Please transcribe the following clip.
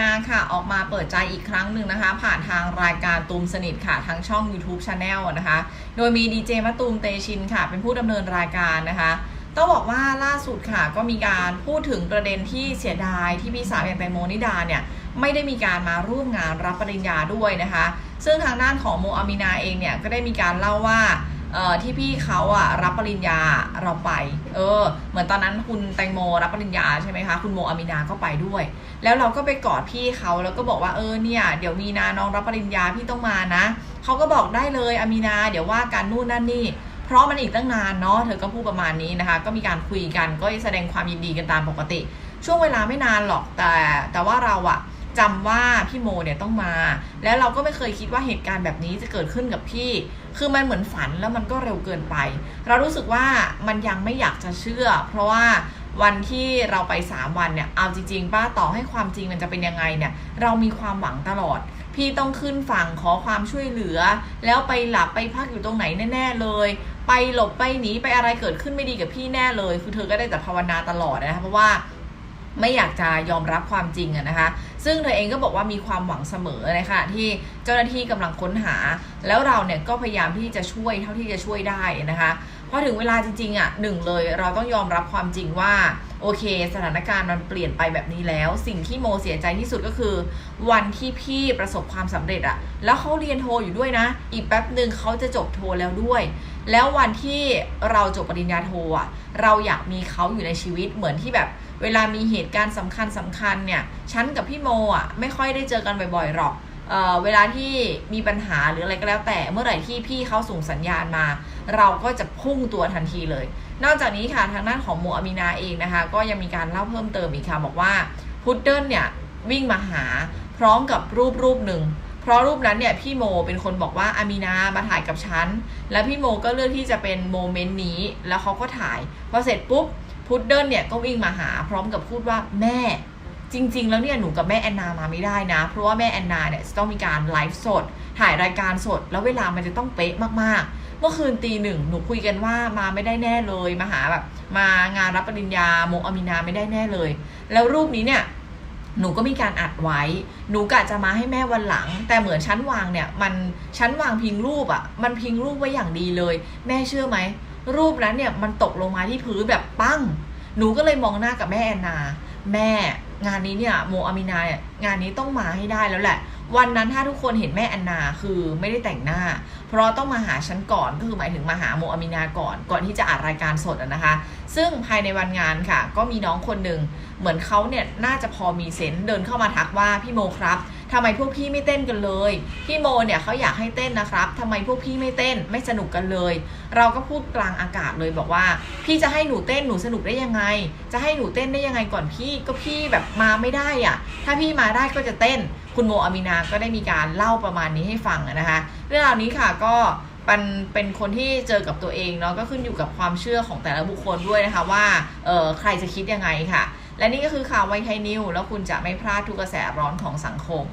นาค่ะ ออกมาเปิดใจอีกครั้งหนึ่งนะคะ ผ่านทางรายการตูมสนิทค่ะ ทางช่อง YouTube Channel นะคะ โดยมีดีเจมะตูมเตชินค่ะ เป็นผู้ดำเนินรายการนะคะต้องบอกว่าล่าสุดค่ะก็มีการพูดถึงประเด็นที่เสียดายที่พี่สาวอย่างแตงโมนิดาเนี่ยไม่ได้มีการมาร่วมงานรับปริญญาด้วยนะคะ ซึ่งทางด้านของโมอามินาเองเนี่ยก็ได้มีการเล่าว่า เอ่อที่พี่เขาอะรับปริญญาเราไป เออ เหมือนตอนนั้นคุณแตงโมรับปริญญาใช่ไหมคะ คุณโมอามินาก็ไปด้วย แล้วเราก็ไปกอดพี่เขาแล้วก็บอกว่าเออเนี่ยเดี๋ยวมีนาน้องรับปริญญาพี่ต้องมานะเขาก็บอกได้เลยอามินา เดี๋ยวว่ากันนู่นนั่นนี่เพราะมันอีกตั้งนานเนาะ เธอก็พูดประมาณนี้นะคะ ก็มีการคุยกัน ก็แสดงความยินดีกันตามปกติ ช่วงเวลาไม่นานหรอก แต่แต่ว่าเราอะ จำว่าพี่โมเนี่ยต้องมา แล้วเราก็ไม่เคยคิดว่าเหตุการณ์แบบนี้จะเกิดขึ้นกับพี่ คือมันเหมือนฝันแล้วมันก็เร็วเกินไป เรารู้สึกว่ามันยังไม่อยากจะเชื่อ เพราะว่าวันที่เราไป 3 วันเนี่ยเอาจริงๆป้าต่อให้ความจริงมันจะเป็นยังไงเนี่ย เรามีความหวังตลอด พี่ต้องขึ้นฝั่งขอความช่วยเหลือ แล้วไปหลับไปพักอยู่ตรงไหนแน่ๆเลยไปหลบไปหนีไปอะไรเกิดขึ้นไม่ดีกับพี่แน่เลย คือเธอก็ได้แต่ภาวนาตลอดนะคะเพราะว่า ไม่อยากจะยอมรับความจริงอะนะคะ ซึ่งเธอเองก็บอกว่ามีความหวังเสมอนขณะที่เจ้าหน้าที่กำลังค้นหา แล้วเราเนี่ยก็พยายามที่จะช่วยเท่าที่จะช่วยได้นะคะพอถึงเวลาจริงๆอะหนึ่งเลยเราต้องยอมรับความจริงว่าโอเค สถานการณ์มันเปลี่ยนไปแบบนี้แล้ว สิ่งที่โมเสียใจที่สุดก็คือ วันที่พี่ประสบความสำเร็จอะแล้วเขาเรียนโทอยู่ด้วยนะ อีกแป๊บหนึ่งเขาจะจบโทแล้วด้วย แล้ววันที่เราจบปริญญาโทอะเราอยากมีเขาอยู่ในชีวิตเหมือนที่แบบ เวลามีเหตุการณ์สำคัญสำคัญเนี่ยฉันกับพี่โมอะไม่ค่อยได้เจอกันบ่อยๆหรอกเออเวลาที่มีปัญหาหรืออะไรก็แล้วแต่เมื่อไหร่ที่พี่เขาส่งสัญญาณมา เราก็จะพุ่งตัวทันทีเลย นอกจากนี้ค่ะทางด้านของโมอามีนาเองนะคะ ก็ยังมีการเล่าเพิ่มเติมอีกค่ะบอกว่าพุดเดิ้ลเนี่ยวิ่งมาหาพร้อมกับรูปรูปหนึ่ง เพราะรูปนั้นเนี่ยพี่โมเป็นคนบอกว่าอามีนามาถ่ายกับฉัน แล้วพี่โมก็เลือกที่จะเป็นโมเมนต์นี้ แล้วเขาก็ถ่าย พอเสร็จปุ๊บพุดเดิ้ลเนี่ยก็วิ่งมาหาพร้อมกับพูดว่าแม่ จริง ๆ แล้วเนี่ยหนูกับแม่แอนนามาไม่ได้นะ เพราะว่าแม่แอนนาเนี่ยจะต้องมีการไลฟ์สด ถ่ายรายการสด แล้วเวลามันจะต้องเป๊ะมากๆ เมื่อคืนตีหนึ่งหนูคุยกันว่ามาไม่ได้แน่เลยมาหาแบบมางานรับปริญญาโมอามินาไม่ได้แน่เลย แล้วรูปนี้เนี่ย หนูก็มีการอัดไว้ หนูกะจะมาให้แม่วันหลัง แต่เหมือนชั้นวางเนี่ยมันชั้นวางพิงรูปอะ่ะ มันพิงรูปไว้อย่างดีเลย แม่เชื่อไหม รูปนั้นเนี่ยมันตกลงมาที่พื้นแบบปั้ง หนูก็เลยมองหน้ากับแม่แอนนา แม่งานนี้เนี่ยโมอามินาเนี่ยงานนี้ต้องมาให้ได้แล้วแหละ วันนั้นถ้าทุกคนเห็นแม่แอนนาคือไม่ได้แต่งหน้า เพราะต้องมาหาฉันก่อนก็คือหมายถึงมาหาโมอามินาก่อน ก่อนที่จะอัดรายการสดอะนะคะ ซึ่งภายในวันงานค่ะ ก็มีน้องคนหนึ่งเหมือนเขาเนี่ยน่าจะพอมีเซนเดินเข้ามาทักว่าพี่โมครับทำไมพวกพี่ไม่เต้นกันเลย พี่โมเนี่ยเขาอยากให้เต้นนะครับทำไมพวกพี่ไม่เต้นไม่สนุกกันเลย เราก็พูดกลางอากาศเลยบอกว่า พี่จะให้หนูเต้นหนูสนุกได้ยังไง จะให้หนูเต้นได้ยังไงก่อนพี่ก็พี่แบบมาไม่ได้อะ ถ้าพี่มาได้ก็จะเต้น คุณโมอามินาก็ได้มีการเล่าประมาณนี้ให้ฟังนะคะเรื่องราวนี้ค่ะก็เป็นเป็นคนที่เจอกับตัวเองเนาะก็ขึ้นอยู่กับความเชื่อของแต่ละบุคคลด้วยนะคะว่าเออใครจะคิดยังไงค่ะ และนี่ก็คือข่าวไวไทยนิวแล้วคุณจะไม่พลาดทุกกระแสร้อนของสังคม